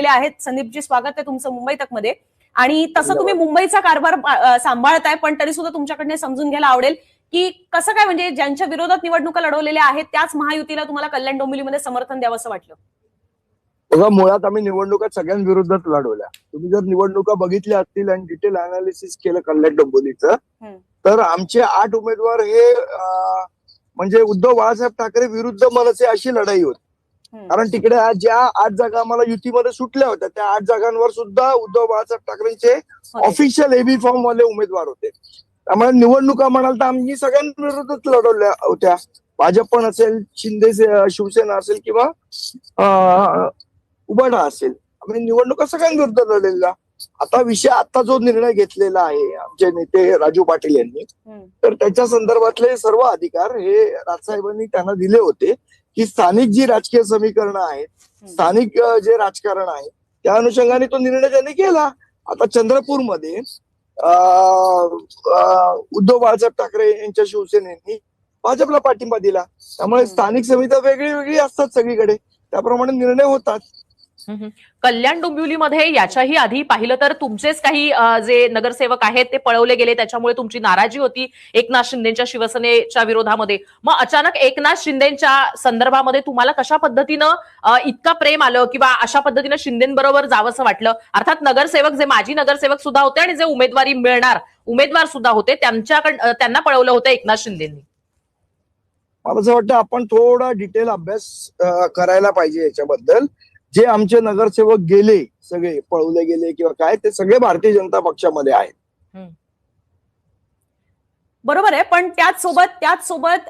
आहेत. संदीपजी स्वागत आहे तुमचं मुंबई तकमध्ये आणि तसं तुम्ही मुंबईचा कारभार सांभाळताय पण तरी सुद्धा तुमच्याकडनं समजून घ्यायला आवडेल की कसं काय म्हणजे ज्यांच्या विरोधात निवडणुका लढवलेल्या आहेत त्याच महायुतीला तुम्हाला कल्याण डोंबिवलीमध्ये समर्थन द्यावं असं वाटलं? बघा मुळात आम्ही निवडणुका सगळ्यांविरोधात लढवल्या. तुम्ही जर निवडणुका बघितल्या असतील आणि डिटेल अनालिसिस केलं कल्याण डोंबिवलीचं हम्म. तर आमचे आठ उमेदवार हे म्हणजे उद्धव बाळासाहेब ठाकरे विरुद्ध मनसे अशी लढाई होती. कारण तिकडे आज ज्या आठ जागा आम्हाला युतीमध्ये सुटल्या होत्या त्या आठ जागांवर सुद्धा उद्धव बाळासाहेब ठाकरेंचे. ऑफिशियल एबी फॉर्म वाले उमेदवार होते. त्यामुळे निवडणुका म्हणाल तर आम्ही सगळ्यांविरोधात लढवल्या होत्या. भाजप पण असेल शिंदे शिवसेना असेल किंवा उबाडा असेल. आम्ही निवडणुका सगळ्यांविरुद्ध लढलेल्या. आता विषय आता जो निर्णय घेतलेला आहे आमचे नेते राजू पाटील यांनी. तर त्याच्या संदर्भातले सर्व अधिकार हे राजसाहेबांनी त्यांना दिले होते. की स्थानिक जी राजकीय समीकरणं आहेत स्थानिक जे राजकारण आहे त्या अनुषंगाने तो निर्णय त्यांनी केला. आता चंद्रपूरमध्ये उद्धव बाळासाहेब ठाकरे यांच्या शिवसेनेनी भाजपला पाठिंबा दिला. त्यामुळे. स्थानिक समित्या वेगळी वेगळी असतात सगळीकडे. त्याप्रमाणे निर्णय होतात. कल्याण डोंबिवलीमध्ये याच्याही आधी पाहिलं तर तुमचेच काही जे नगरसेवक आहेत ते पळवले गेले. त्याच्यामुळे तुमची नाराजी होती एकनाथ शिंदेच्या शिवसेनेच्या विरोधामध्ये. मग अचानक एकनाथ शिंदेच्या संदर्भामध्ये तुम्हाला कशा पद्धतीनं इतका प्रेम आलं किंवा अशा पद्धतीनं शिंदेबरोबर जावंसं वाटलं? अर्थात नगरसेवक जे माजी नगरसेवक सुद्धा होते आणि जे उमेदवारी मिळणार उमेदवार सुद्धा होते त्यांच्याकडं त्यांना पळवलं होतं एकनाथ शिंदेनी. मला असं वाटतं आपण थोडा डिटेल अभ्यास करायला पाहिजे याच्याबद्दल. जे आमचे नगरसेवक गेले सगळे पळवले गेले किंवा काय ते सगळे भारतीय जनता पक्षामध्ये आहेत. बरोबर आहे पण त्याच सोबत त्याच सोबत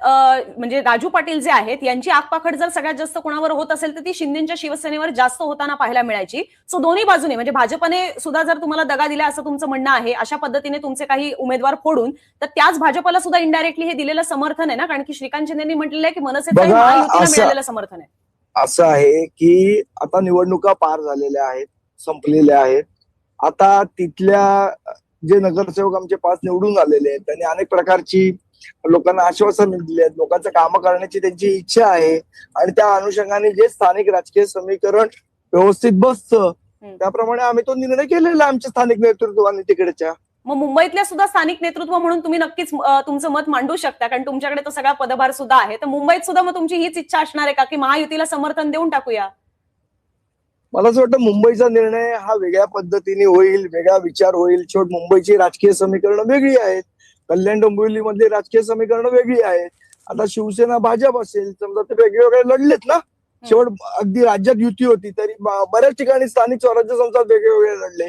म्हणजे राजू पाटील जे आहेत यांची आगपाखड जर सगळ्यात जास्त कोणावर होत असेल तर ती शिंदेच्या शिवसेनेवर जास्त होताना पाहायला मिळायची. सो दोन्ही बाजूने म्हणजे भाजपने सुद्धा जर तुम्हाला दगा दिला असं तुमचं म्हणणं आहे अशा पद्धतीने तुमचे काही उमेदवार फोडून तर त्याच भाजपला सुद्धा इनडायरेक्टली हे दिलेलं समर्थन आहे ना? कारण की श्रीकांत शिंदेनी म्हटलेलं आहे की मनसेचं असं- मिळालेलं समर्थन आहे. असं आहे की आता निवडणुका पार झालेल्या आहेत संपलेल्या आहेत. आता तिथल्या जे नगरसेवक आमचे पाच निवडून आलेले आहेत त्यांनी अनेक प्रकारची लोकांना आश्वासन दिले आहेत. लोकांचं कामं करण्याची त्यांची इच्छा आहे आणि त्या अनुषंगाने जे स्थानिक राजकीय समीकरण व्यवस्थित बसतं. त्याप्रमाणे आम्ही तो निर्णय केलेला आमच्या स्थानिक नेतृत्वाने तिकडच्या. मग मुंबईतल्या सुद्धा स्थानिक नेतृत्व म्हणून तुम्ही नक्कीच तुमचं मत मांडू शकता. कारण तुमच्याकडे तो सगळा पदभार सुद्धा आहे. तर मुंबईत सुद्धा मग तुमची हीच इच्छा असणार आहे का? की महायुतीला समर्थन देऊन टाकूया? मला असं वाटतं मुंबईचा निर्णय हा वेगळ्या पद्धतीने होईल वेगळा विचार होईल. शेवट मुंबईची राजकीय समीकरणं वेगळी आहेत. कल्याण डोंबिवलीमधली राजकीय समीकरणं वेगळी आहेत. आता शिवसेना भाजप असेल समजा ते वेगवेगळे लढलेत ना? शेवट अगदी राज्यात युती होती तरी बऱ्याच ठिकाणी स्थानिक स्वराज्य संस्था वेगवेगळे लढले.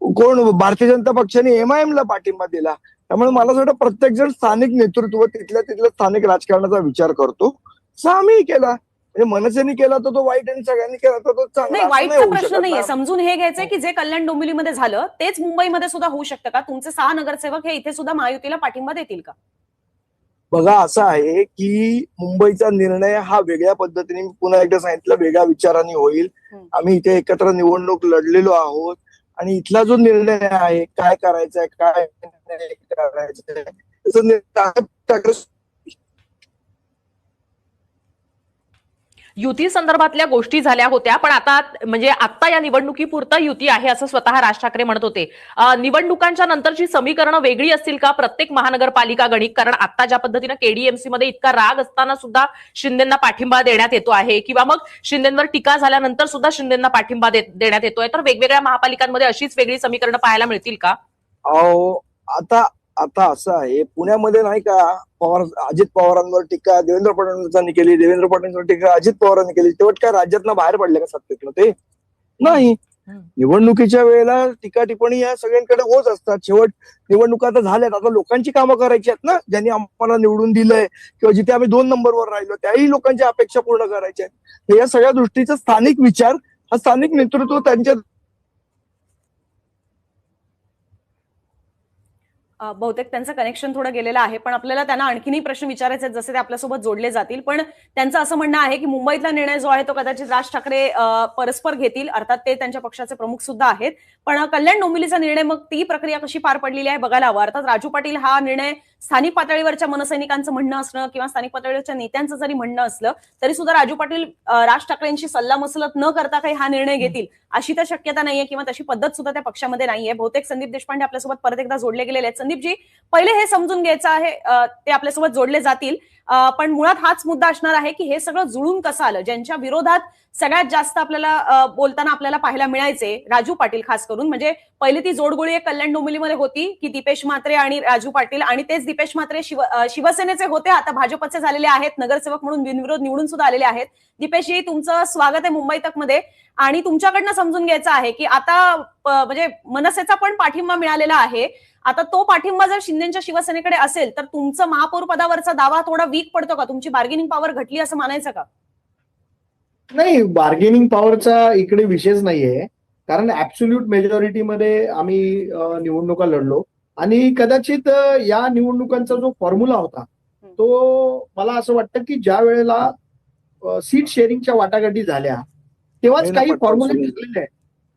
कोण भारतीय जनता पक्षाने एमआयएम ला पाठिंबा दिला? त्यामुळे मला असं वाटतं प्रत्येक जण स्थानिक नेतृत्व तिथल्या तिथल्या स्थानिक राजकारणाचा विचार करतो. तसं आम्हीही केला. म्हणजे मनसेने केला तर तो वाईट आणि सगळ्यांनी केला तर तो चांगला. वाईटचा प्रश्न नाहीये. समजून हे घ्यायचंय की जे कल्याण डोंबिवलीमध्ये झालं तेच मुंबईमध्ये सुद्धा होऊ शकतं का? तुमचे सहा नगरसेवक हे इथे सुद्धा महायुतीला पाठिंबा देतील का? बघा असं आहे की मुंबईचा निर्णय हा वेगळ्या पद्धतीने पुन्हा एकदा सांगितलं वेगळ्या विचाराने होईल. आम्ही इथे एकत्र निवडणूक लढलेलो आहोत. आणि इथला जो निर्णय आहे काय करायचंय काय करायचं करायचंय त्याचा निर्णय ठाकरे युती संदर्भातल्या गोष्टी झाल्या होत्या पण आता म्हणजे आता या निवडणुकीपुरतं युती आहे असं स्वतः राज ठाकरे म्हणत होते. निवडणुकांच्या नंतरची समीकरणं वेगळी असतील का? प्रत्येक महानगरपालिका गणित कारण आता ज्या पद्धतीनं केडीएमसी मध्ये इतका राग असताना सुद्धा शिंदेना पाठिंबा देण्यात येतो आहे किंवा मग शिंदेवर टीका झाल्यानंतर सुद्धा शिंदेना पाठिंबा देण्यात येतोय. तर वेगवेगळ्या महापालिकांमध्ये अशीच वेगळी समीकरणं पाहायला मिळतील का? आता आता असं आहे पुण्यामध्ये नाही का पवार अजित पवारांवर टीका देवेंद्र फडणवीसांनी केली देवेंद्र फडणवीसांवर टीका अजित पवारांनी केली तेवढ काय राज्यातनं बाहेर पडले का सत्तेतनं ते? नाही. निवडणुकीच्या वेळेला टीका टिप्पणी या सगळ्यांकडे होत असतात. शेवट निवडणुका आता झाल्यात. आता लोकांची कामं करायची आहेत ना ज्यांनी आम्हाला निवडून दिलंय किंवा जिथे आम्ही दोन नंबरवर राहिलो त्याही लोकांच्या अपेक्षा पूर्ण करायच्या आहेत. या सगळ्या दृष्टीचा स्थानिक विचार हा स्थानिक नेतृत्व त्यांच्या बहुतेक त्यांचं कनेक्शन थोडं गेलेलं आहे पण आपल्याला त्यांना आणखीनही प्रश्न विचारायचे आहेत जसे ते आपल्यासोबत जोडले जातील. पण त्यांचं असं म्हणणं आहे की मुंबईतला निर्णय जो आहे तो कदाचित राज ठाकरे परस्पर घेतील अर्थात ते त्यांच्या पक्षाचे प्रमुख सुद्धा आहेत. पण कल्याण डोंबिवलीचा निर्णय मग ती प्रक्रिया कशी पार पडलेली आहे बघायला हवं. अर्थात राजू पाटील हा निर्णय स्थानिक पातळीवरच्या मनसैनिकांचं म्हणणं असणं किंवा स्थानिक पातळीवरच्या नेत्यांचं जरी म्हणणं असलं तरी सुद्धा राजू पाटील राज ठाकरेंशी सल्लामसलत न करता काही हा निर्णय घेतील अशी तर शक्यता नाहीये किंवा तशी पद्धत सुद्धा त्या पक्षामध्ये नाहीये. बहुतेक संदीप देशपांडे आपल्यासोबत परत एकदा जोडले गेलेले आहेत. संदीपजी पहिले हे समजून घ्यायचं आहे ते आपल्यासोबत जोडले जातील. पण मुळात हाच मुद्दा असणार आहे की हे सगळं जुळून कसं आलं? ज्यांच्या विरोधात सगळ्यात जास्त आपल्याला बोलताना आपल्याला पाहायला मिळायचे राजू पाटील खास करून. म्हणजे पहिली ती जोडगोळी एक कल्याण डोंबिवलीमध्ये होती की दीपेश म्हात्रे आणि राजू पाटील आणि तेच दीपेश म्हात्रे शिव शिवसेनेचे होते. आता भाजपचे झालेले आहेत नगरसेवक म्हणून बिनविरोध निवडून सुद्धा आलेले आहेत. दीपेशजी तुमचं स्वागत आहे मुंबई तकमध्ये आणि तुमच्याकडनं समजून घ्यायचं आहे की आता म्हणजे मनसेचा पण पाठिंबा मिळालेला आहे. आता तो पाठिंबा जर शिंदेच्या शिवसेनेकडे असेल तर तुमचं महापौर पदावरचा दावा थोडा वीक पडतो का? तुमची बार्गेनिंग पॉवर घटली असं मानायचं का? नाही बार्गेनिंग पॉवरचा इकडे विषयच नाहीये. कारण ऍब्सोल्यूट मेजॉरिटीमध्ये आम्ही निवडणुका लढलो. आणि कदाचित या निवडणुकांचा जो फॉर्म्युला होता तो मला असं वाटतं की ज्या वेळेला सीट शेअरिंगच्या वाटाघाटी झाल्या तेव्हाच काही फॉर्म्युले. ठरलेले आहेत.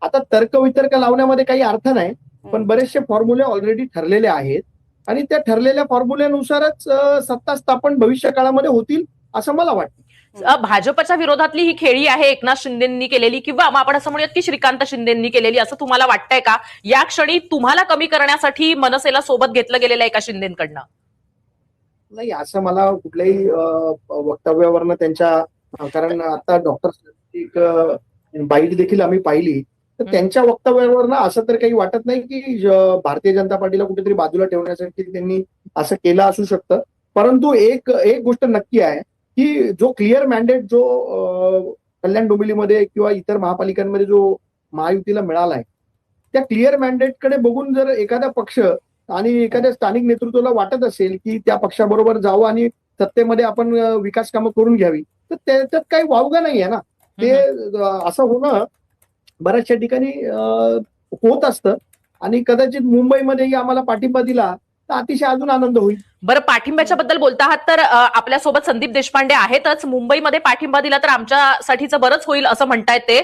आता तर्क वितर्क लावण्यामध्ये काही अर्थ नाही. पण बरेचसे फॉर्म्युले ऑलरेडी ठरलेले आहेत आणि त्या ठरलेल्या फॉर्म्युल्यानुसारच सत्ता स्थापन भविष्य काळामध्ये होतील असं मला वाटतं. भाजपच्या विरोधातली ही खेळी आहे एकनाथ शिंदेंनी केलेली किंवा आपण असं म्हणूयात की श्रीकांत शिंदेंनी केलेली असं तुम्हाला वाटतंय का? या क्षणी तुम्हाला कमी करण्यासाठी मनसेला सोबत घेतलं गेलेलं आहे का शिंदेकडनं? नाही असं मला कुठल्याही वक्तव्यावरनं त्यांच्या कारण आता डॉक्टर एक बाईट देखील आम्ही पाहिली. तर. त्यांच्या वक्तव्यावरनं असं तर काही वाटत नाही की भारतीय जनता पार्टीला कुठेतरी बाजूला ठेवण्यासाठी त्यांनी असं केलं असू शकतं. परंतु एक एक गोष्ट नक्की आहे की जो क्लिअर मॅन्डेट जो कल्याण डोंबिवलीमध्ये किंवा इतर महापालिकांमध्ये जो महायुतीला मिळाला आहे त्या क्लिअर मॅन्डेटकडे बघून जर एखादा पक्ष आणि एखाद्या स्थानिक नेतृत्वाला वाटत असेल की त्या पक्षाबरोबर जावं आणि सत्तेमध्ये आपण विकास कामं करून घ्यावी तर त्याच्यात काही वावगं नाही आहे ना. ते असं होणं बऱ्याचशा ठिकाणी होत असतं. आणि कदाचित मुंबईमध्येही आम्हाला पाठिंबा दिला तर अतिशय अजून आनंद होईल. बरं पाठिंब्याच्या बद्दल बोलता आहात तर आपल्यासोबत संदीप देशपांडे आहेतच. मुंबईमध्ये पाठिंबा दिला तर आमच्यासाठीचं बरंच होईल असं म्हणतायत ते.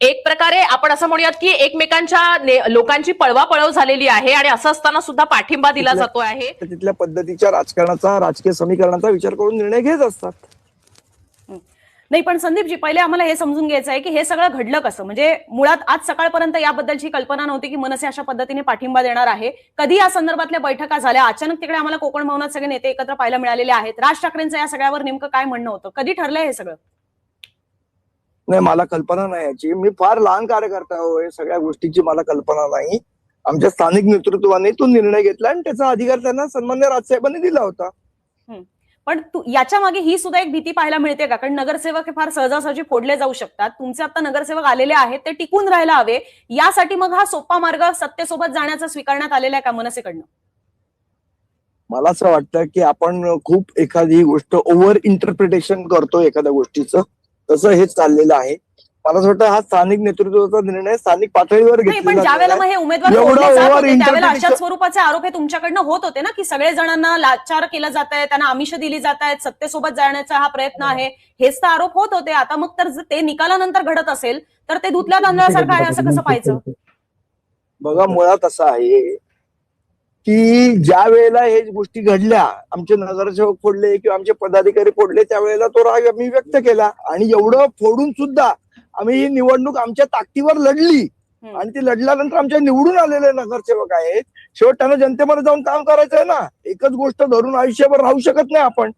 एक प्रकारे आपण असं म्हणूयात की एकमेकांच्या लोकांची पळवापळव झालेली आहे आणि असं असताना सुद्धा पाठिंबा दिला जातो आहे. तिथल्या पद्धतीच्या राजकारणाचा राजकीय समीकरणाचा विचार करून निर्णय घेत असतात. नाही पण संदीपजी पहिले आम्हाला हे समजून घ्यायचं आहे की हे सगळं घडलं कसं? म्हणजे मुळात आज सकाळपर्यंत याबद्दलची कल्पना नव्हती की मनसे अशा पद्धतीने पाठिंबा देणार आहे. कधी या संदर्भातल्या बैठका झाल्या? अचानक तिकडे आम्हाला कोकण भवनात सगळे नेते एकत्र पाहायला मिळालेले आहेत. राज ठाकरेंचं या सगळ्यावर नेमकं काय म्हणणं होतं? कधी ठरलंय हे सगळं? नाही मला कल्पना नाही याची. मी फार लहान कार्यकर्ता होय सगळ्या गोष्टीची मला कल्पना नाही. आमच्या स्थानिक नेतृत्वाने तो निर्णय घेतला आणि त्याचा अधिकार त्यांना सन्मान्य राजसाहेबांनी दिला होता. पण याच्या मागे ही सुद्धा एक भीती पाहायला मिळते का? कारण नगरसेवक हे फार सहजासहजी फोडले जाऊ शकतात. तुमचे आता नगरसेवक आलेले आहेत ते टिकून राहायला हवे. यासाठी मग हा सोपा मार्ग सत्तेसोबत जाण्याचा स्वीकारण्यात आलेला आहे का मनसेकडनं? मला असं वाटतं की आपण खूप एखादी गोष्ट ओव्हर इंटरप्रिटेशन करतो एखाद्या गोष्टीचं. तसं हे चाललेलं आहे. मला असं वाटतं हा स्थानिक नेतृत्वाचा निर्णय स्थानिक पातळीवर पण घेतलेला ज्या वेळेला आहे. मग हे उमेदवार जात होते त्यावेळेला स्वरूपाचे आरोप हे तुमच्याकडनं होत होते ना की सगळे जणांना लाचार केलं जात आहे त्यांना आमिष दिली जात आहेत सत्तेसोबत जाण्याचा हा प्रयत्न आहे. हेच तर आरोप होत होते. आता मग तर ते निकालानंतर घडत असेल तर ते धुतल्या तांदळासारखं आहे असं कसं पाहायचं? बघा मुळात असं आहे की ज्या वेळेला हे गोष्टी घडल्या आमचे नगरसेवक फोडले किंवा आमचे पदाधिकारी फोडले त्यावेळेला तो राग आम्ही व्यक्त केला. आणि एवढं फोडून सुद्धा आम्ही ही निवडणूक आमच्या ताकदीवर लढली. आणि ती लढल्यानंतर आमच्या निवडून आलेले नगरसेवक आहेत. शेवट त्यांना जनतेमध्ये जाऊन काम करायचं आहे ना. एकच गोष्ट धरून आयुष्यभर राहू शकत नाही आपण.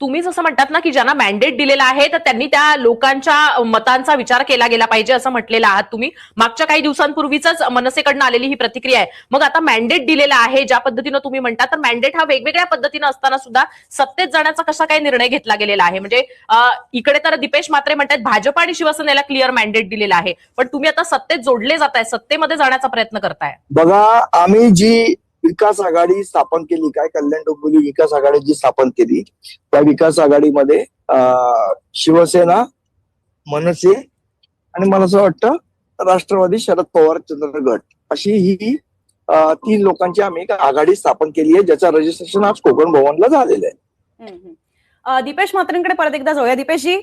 तुम्ही जसं म्हणतात ना की ज्यांना मॅन्डेट दिलेला आहे तर त्यांनी त्या लोकांच्या मतांचा विचार केला गेला पाहिजे असं म्हटलेलं आहात तुम्ही. मागच्या काही दिवसांपूर्वीच मनसेकडनं आलेली ही प्रतिक्रिया आहे. मग आता मॅन्डेट दिलेला आहे ज्या पद्धतीनं तुम्ही म्हणता तर मॅन्डेट हा वेगवेगळ्या पद्धतीनं असताना सुद्धा सत्तेत जाण्याचा कसा काय निर्णय घेतला गेलेला आहे? म्हणजे इकडे तर दीपेश मात्रे म्हणतात भाजप आणि शिवसेनेला क्लिअर मॅन्डेट दिलेला आहे. पण तुम्ही आता सत्तेत जोडले जाताय सत्तेमध्ये जाण्याचा प्रयत्न करताय. बघा आम्ही जी विकास आघाडी स्थापन केली. काय कल्याण डोंबिवली विकास आघाडी जी स्थापन केली त्या विकास आघाडीमध्ये शिवसेना मनसे आणि मला असं वाटतं राष्ट्रवादी शरद पवार चंद्रगड अशी ही तीन लोकांची आम्ही एक आघाडी स्थापन केली आहे ज्याचं रजिस्ट्रेशन आज कोकण भवनला झालेलं आहे. दीपेश म्हात्रेंकडे परत एकदा जाऊया. दीपेशजी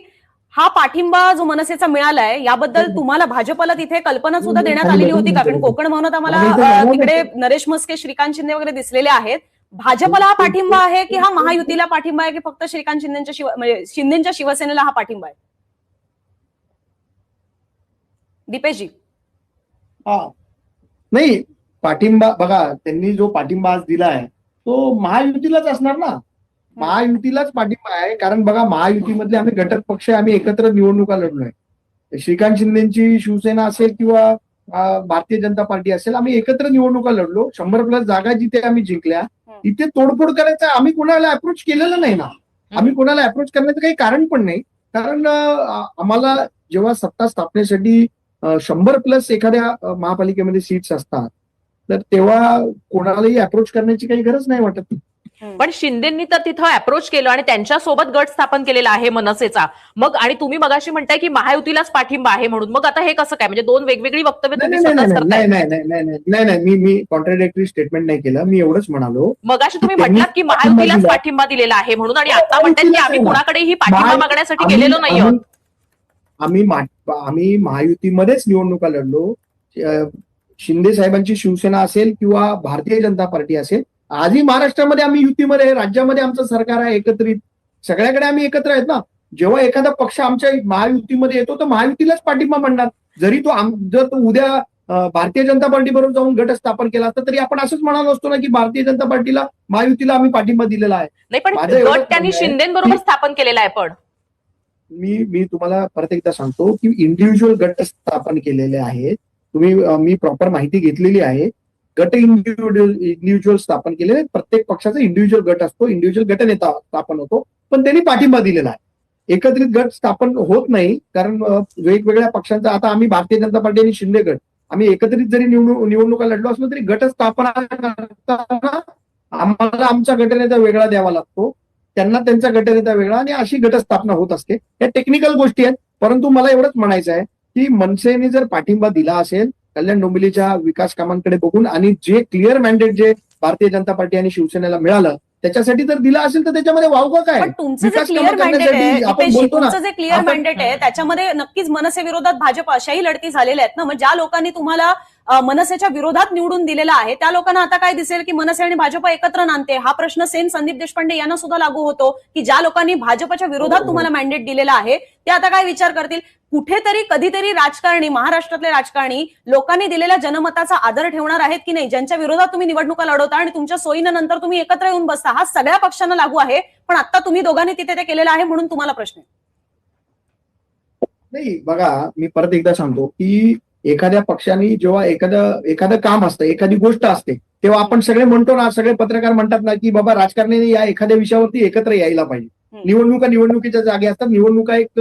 हा पाठिंबा जो मनसेचा मिळालाय याबद्दल तुम्हाला भाजपला तिथे कल्पना सुद्धा देण्यात आलेली होती का कारण कोकण भवनात आम्हाला तिकडे नरेश मस्के श्रीकांत शिंदे वगैरे दिसलेले आहेत. भाजपला हा पाठिंबा आहे की हा महायुतीला पाठिंबा आहे की फक्त श्रीकांत शिंदेच्या शिव म्हणजे शिंदेच्या शिवसेनेला हा पाठिंबा आहे? दीपेशजी. हा. नाही पाठिंबा बघा त्यांनी जो पाठिंबा आज दिलाय तो महायुतीलाच असणार ना? महायुतीलाच पाठिंबा आहे कारण बघा महायुतीमधले आम्ही घटक पक्ष आहे, आम्ही एकत्र निवडणुका लढलोय. श्रीकांत शिंदेची शिवसेना असेल किंवा भारतीय जनता पार्टी असेल आम्ही एकत्र निवडणुका लढलो. शंभर प्लस जागा जिथे आम्ही जिंकल्या इथे तोडफोड करायचं आम्ही कोणाला अप्रोच केलेलं नाही ना. आम्ही कोणाला अप्रोच करण्याचं काही कारण पण नाही. कारण आम्हाला जेव्हा सत्ता स्थापनेसाठी शंभर प्लस एखाद्या महापालिकेमध्ये सीट्स असतात तर तेव्हा कोणालाही अप्रोच करण्याची काही गरज नाही वाटत. पण शिंदेंनी तर तिथं अप्रोच केलं आणि त्यांच्यासोबत गट स्थापन केलेला आहे मनसेचा. मग आणि तुम्ही मगाशी म्हणताय की महायुतीलाच पाठिंबा आहे म्हणून. मग आता हे कसं काय? म्हणजे दोन वेगवेगळी वक्तव्य नाही तुम्ही नाही नाही करताय. नाही नाही नाही नाही नाही नाही मी मी कॉन्ट्रडिक्टरी स्टेटमेंट नाही केलं. मी एवढंच म्हणालो. मगाशी तुम्ही म्हटलात की महायुतीलाच दिला. पाठिंबा दिलेला आहे म्हणून आणि आता म्हणतात की आम्ही कुणाकडेही पाठिंबा मागण्यासाठी गेलेलो नाही आहोत आम्ही- आम्ही महायुतीमध्येच निवडणुका लढलो. शिंदे साहेबांची शिवसेना असेल किंवा भारतीय जनता पार्टी असेल आजही महाराष्ट्रामध्ये आम्ही युतीमध्ये राज्यामध्ये आमचं सरकार आहे एकत्रित. सगळ्याकडे आम्ही एकत्र आहेत ना. जेव्हा एखादा पक्ष आमच्या महायुतीमध्ये येतो तर महायुतीलाच पाठिंबा म्हणणार. जरी तो आम- जर तो उद्या भारतीय जनता पार्टी बरोबर जाऊन गट स्थापन केला असता तरी आपण असंच म्हणालो असतो ना की भारतीय जनता पार्टीला महायुतीला आम्ही पाठिंबा दिलेला आहे. नाही पण गट त्यांनी शिंदेबरोबर स्थापन केलेला आहे पण. मी मी तुम्हाला परत एकदा सांगतो की इंडिव्हिज्युअल गट स्थापन केलेले आहेत. तुम्ही मी प्रॉपर माहिती घेतलेली आहे. गट इंडिव्हिज्युअल इंडिव्हिज्युअल स्थापन केलेले प्रत्येक पक्षाचा इंडिव्हिज्युअल गट असतो. इंडिव्हिज्युअल गटनेता स्थापन होतो. पण त्यांनी पाठिंबा दिलेला आहे. एकत्रित गट स्थापन होत नाही. कारण वेगवेगळ्या पक्षांचा आता आम्ही भारतीय जनता पार्टी आणि शिंदे गट आम्ही एकत्रित जरी निवडणूक निवडणुका लढलो असलो तरी गट स्थापना करताना आम्हाला आमचा गटनेता वेगळा द्यावा लागतो. त्यांना त्यांचा गटनेता वेगळा आणि अशी गटस्थापना होत असते. या टेक्निकल गोष्टी आहेत. परंतु मला एवढंच म्हणायचं आहे की मनसेने जर पाठिंबा दिला असेल कल्याण डोंबिवलीच्या विकास कामांकडे बघून आणि जे क्लिअर मॅन्डेट जे भारतीय जनता पार्टी आणि शिवसेनेला मिळालं त्याच्यासाठी जर दिला असेल तर त्याच्यामध्ये वावगं काय? तुमचं जे क्लिअर मॅन्डेट आहे त्याच्यामध्ये नक्कीच मनसे विरोधात भाजप अशाही लढती झालेल्या आहेत ना. मग ज्या लोकांनी तुम्हाला मनसेच्या विरोधात निवडून दिलेला आहे त्या लोकांना आता काय दिसेल की मनसे आणि भाजप एकत्र नांदते? हा प्रश्न सेम संदीप देशपांडे यांना सुद्धा लागू होतो की ज्या लोकांनी भाजपच्या विरोधात हो. तुम्हाला मॅन्डेट दिलेला आहे ते आता काय विचार करतील? कुठेतरी कधीतरी राजकारणी महाराष्ट्रातले राजकारणी लोकांनी दिलेल्या जनमताचा आदर ठेवणार आहेत की नाही? ज्यांच्या विरोधात तुम्ही निवडणुका लढवता आणि तुमच्या सोयीनं नंतर तुम्ही एकत्र येऊन बसता हा सगळ्या पक्षांना लागू आहे. पण आता तुम्ही दोघांनी तिथे ते केलेलं आहे म्हणून तुम्हाला प्रश्न नाही बघा मी परत एकदा सांगतो की एखाद्या पक्षाने जेव्हा एखादं एखादं काम असतं एखादी गोष्ट असते तेव्हा आपण सगळे म्हणतो ना सगळे पत्रकार म्हणतात ना की बाबा राजकारणी या एखाद्या विषयावरती एकत्र यायला पाहिजे. निवडणुका निवडणुकीच्या जागे असतात. निवडणुका एक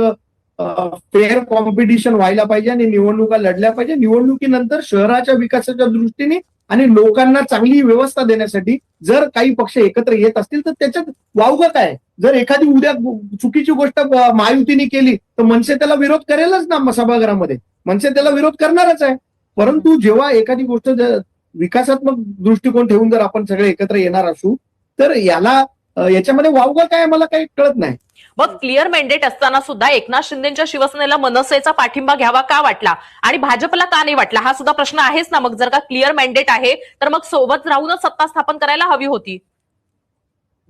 फेअर कॉम्पिटिशन व्हायला पाहिजे आणि निवडणुका लढल्या पाहिजे. निवडणुकीनंतर शहराच्या विकासाच्या दृष्टीने आणि लोकांना चांगली व्यवस्था देण्यासाठी जर काही पक्ष एकत्र येत असतील तर त्याच्यात वावगं काय? जर एखादी उद्या चुकीची गोष्ट महायुतीने केली तर मनसे त्याला विरोध करेलच ना सभागृहामध्ये. मनसे त्याला विरोध करणारच आहे. परंतु जेव्हा एखादी गोष्ट विकासात्मक दृष्टिकोन ठेवून जर आपण सगळे एकत्र येणार असू तर याला याच्यामध्ये वावगं काय मला काही कळत नाही. मग क्लिअर मॅन्डेट असताना सुद्धा एकनाथ शिंदेच्या शिवसेनेला मनसेचा पाठिंबा घ्यावा का वाटला? आणि भाजपला का नाही वाटला? हा सुद्धा प्रश्न आहेच ना. मग जर का क्लिअर मॅन्डेट आहे तर मग सोबत राहूनच सत्ता स्थापन करायला हवी होती.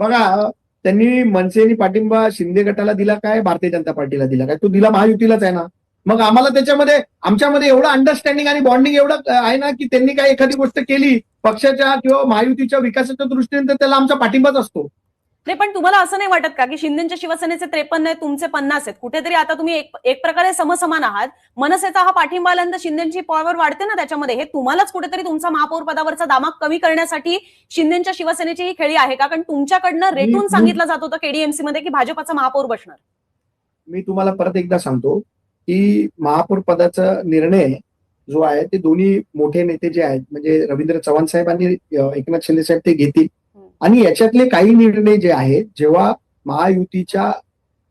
बघा त्यांनी मनसेनी पाठिंबा शिंदे गटाला दिला काय भारतीय जनता पार्टीला दिला काय? तो दिला महायुतीलाच आहे ना. मग आम्हाला त्याच्यामध्ये आमच्यामध्ये एवढं अंडरस्टँडिंग आणि बॉन्डिंग एवढं आहे ना की त्यांनी काय एखादी गोष्ट केली पक्षाच्या किंवा महायुतीच्या विकासाच्या दृष्टीने तर त्याला आमचा पाठिंबाच असतो. नाही पण तुम्हाला असं नाही वाटत का की शिंदेच्या शिवसेनेचे त्रेपन्न आहेत तुमचे पन्नास आहेत? कुठेतरी आता तुम्ही एक एक प्रकारे समसमान आहात. मनसेचा हा पाठिंबा आल्यानंतर शिंदेची पॉवर वाढते ना त्याच्यामध्ये. हे तुम्हालाच कुठेतरी तुमचा महापौर पदावरचा दामाक कमी करण्यासाठी शिंदेच्या शिवसेनेची ही खेळी आहे का? कारण तुमच्याकडनं रेटून सांगितलं जात होतं केडीएमसी मध्ये की भाजपचा महापौर बसणार. मी तुम्हाला परत एकदा सांगतो की महापौर पदाचा निर्णय जो आहे ते दोन्ही मोठे नेते जे आहेत म्हणजे रवींद्र चव्हाण साहेब आणि एकनाथ शिंदे साहेब ते घेतील. आणि याच्यातले काही निर्णय जे आहेत जेव्हा महायुतीच्या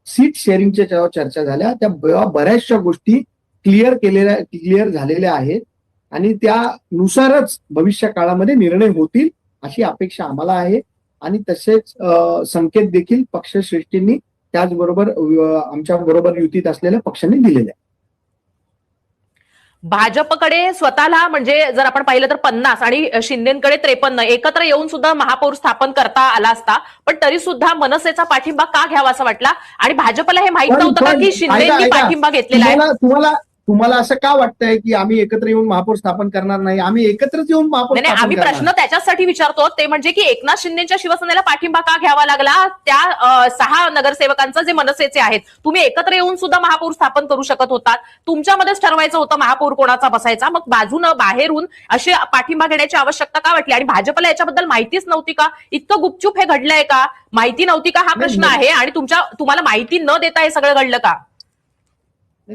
सीट शेअरिंगच्या जेव्हा चर्चा झाल्या त्या बऱ्याचशा गोष्टी क्लिअर केलेल्या क्लिअर झालेल्या आहेत. आणि त्यानुसारच भविष्य काळामध्ये निर्णय होतील अशी अपेक्षा आम्हाला आहे. आणि तसेच संकेत देखील पक्षश्रेष्ठींनी त्याचबरोबर आमच्या बरोबर युतीत असलेल्या पक्षांनी दिलेले भाजपकडे स्वतःला म्हणजे जर आपण पाहिलं तर पन्नास आणि शिंदेकडे त्रेपन्न एकत्र येऊन सुद्धा महापौर स्थापन करता आला असता पण तरी सुद्धा मनसेचा पाठिंबा का घ्यावा असं वाटला आणि भाजपला हे माहीत नव्हतं का की शिंदेनी ऐका. पाठिंबा घेतलेला आहे तुम्हाला तुम्हाला असं का वाटतंय की आम्ही एकत्र येऊन महापौर स्थापन करणार नाही? आम्ही एकत्रच येऊन महापौर आम्ही. प्रश्न त्याच्यासाठी विचारतो. ते म्हणजे की एकनाथ शिंदेच्या शिवसेनेला पाठिंबा का घ्यावा लागला? त्या सहा नगरसेवकांचं जे मनसेचे आहेत तुम्ही एकत्र येऊन सुद्धा महापौर स्थापन करू शकत होतात. तुमच्यामध्येच ठरवायचं होतं महापौर कोणाचा बसायचा. मग बाजूनं बाहेरून अशी पाठिंबा घेण्याची आवश्यकता का वाटली? आणि भाजपला याच्याबद्दल माहितीच नव्हती का? इतकं गुपचूप हे घडलंय का? माहिती नव्हती का हा प्रश्न. आहे? आणि तुमच्या तुम्हाला माहिती न देता हे सगळं घडलं का?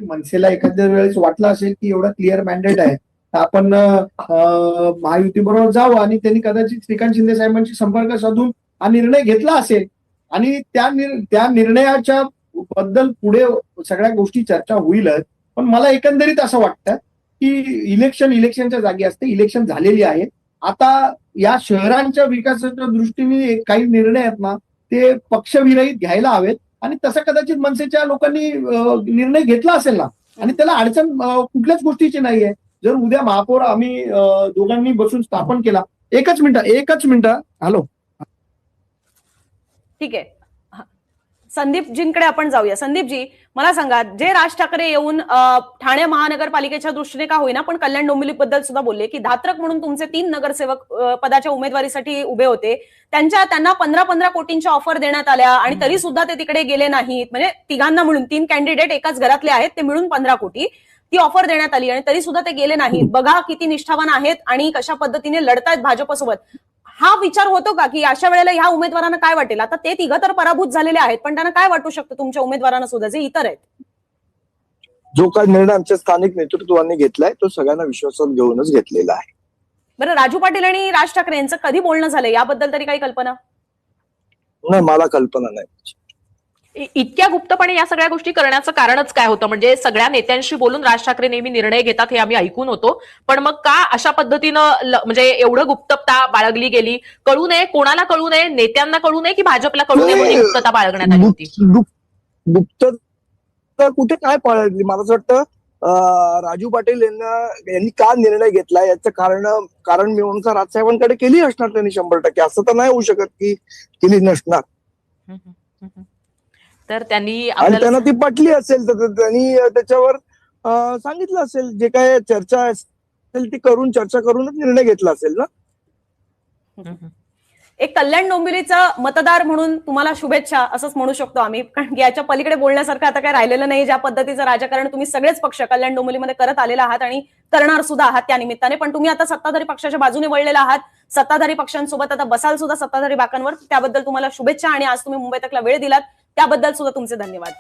मनसेला एखाद्या वेळेस वाटलं असेल की एवढा क्लिअर मॅन्डेट आहे आपण महायुती महायुतीबरोबर जावं आणि त्यांनी कदाचित श्रीकांत शिंदे साहेबांशी संपर्क साधून हा निर्णय घेतला असेल. आणि त्या निर- त्या निर्णयाच्या बद्दल पुढे सगळ्या गोष्टी चर्चा होईलच. पण मला एकंदरीत असं वाटतं की इलेक्शन इलेक्शनच्या जागी असते इलेक्शन झालेली आहे. आता या शहरांच्या विकासाच्या दृष्टीने काही निर्णय आहेत ना ते पक्षविरहित घ्यायला हवेत. आणि तसं कदाचित मनसेच्या लोकांनी निर्णय घेतला असेल ना आणि त्याला अडचण कुठल्याच गोष्टीची नाहीये. जर उद्या महापौर आम्ही दोघांनी बसून स्थापन केला एकच मिनिट एकच मिनिट. हॅलो. ठीक आहे. संदीपजींकडे आपण जाऊया. संदीपजी मला सांगा जे राज ठाकरे येऊन ठाणे महानगरपालिकेच्या दृष्टीने का होईना पण कल्याण डोंबिवलीबद्दल सुद्धा बोलले की धात्रक म्हणून तुमचे तीन नगरसेवक पदाच्या उमेदवारीसाठी उभे होते. त्यांच्या त्यांना पंधरा पंधरा कोटींच्या ऑफर देण्यात आल्या आणि तरी सुद्धा ते तिकडे गेले नाहीत. म्हणजे तिघांना मिळून तीन कॅन्डिडेट एकाच घरातले आहेत ते मिळून पंधरा कोटी. ती ऑफर देण्यात आली आणि तरी सुद्धा ते गेले नाहीत. बघा किती निष्ठावान आहेत आणि कशा पद्धतीने लढतायत भाजपसोबत. हा विचार होतो का की अशा वेळेला ह्या उमेदवारांना काय वाटेल? आता ते तिघं तर पराभूत झालेले आहेत पण त्यांना काय वाटू शकतं तुमच्या उमेदवारांना सुद्धा जे इतर आहेत? जो काही निर्णय आमच्या स्थानिक नेतृत्वाने घेतलाय तो सगळ्यांना विश्वासात घेऊनच घेतलेला आहे. बरं राजू पाटील आणि राज ठाकरे यांचं कधी बोलणं झालं याबद्दल तरी काही कल्पना? नाही मला कल्पना नाही. इतक्या गुप्तपणे या सगळ्या गोष्टी करण्याचं कारणच काय होतं? म्हणजे सगळ्या नेत्यांशी बोलून राज ठाकरे नेहमी निर्णय घेतात हे आम्ही ऐकून होतो. पण मग का अशा पद्धतीनं म्हणजे एवढं गुप्तता बाळगली गेली? कळू नये कोणाला कळू नये? नेत्यांना कळू नये की भाजपला कळू नये म्हणून गुप्तता बाळगण्यात आली होती? गुप्त- गुप्त- गुप्तता कुठे काय पाळली? मला असं वाटतं राजू पाटील यांना यांनी का निर्णय घेतला? याचं कारण कारण मीमांसा राजसाहेबांकडे केली असणार त्यांनी शंभर टक्के. असं तर नाही होऊ शकत की केली नसणार. तर त्यांनी आणि त्यांना ती पटली असेल तर त्यांनी त्याच्यावर सांगितलं असेल जे काय चर्चा असेल ती करून चर्चा करूनच निर्णय घेतला असेल ना. एक कल्याण डोंबिवलीचा मतदार म्हणून तुम्हाला शुभेच्छा असंच म्हणू शकतो आम्ही. कारण की याच्या पलीकडे बोलण्यासारखं आता काय राहिलेलं नाही. ज्या पद्धतीचं राजकारण तुम्ही सगळेच पक्ष कल्याण डोंबिवलीमध्ये करत आलेला आहात आणि करणार सुद्धा आहात त्या निमित्ताने. पण तुम्ही आता सत्ताधारी पक्षाच्या बाजूने वळलेला आहात. सत्ताधारी पक्षांसोबत आता बसाल सुद्धा सत्ताधारी बाकांवर. त्याबद्दल तुम्हाला शुभेच्छा आणि आज तुम्ही मुंबई तकला वेळ दिलात. त्याबद्दल सुद्धा तुमचे धन्यवाद.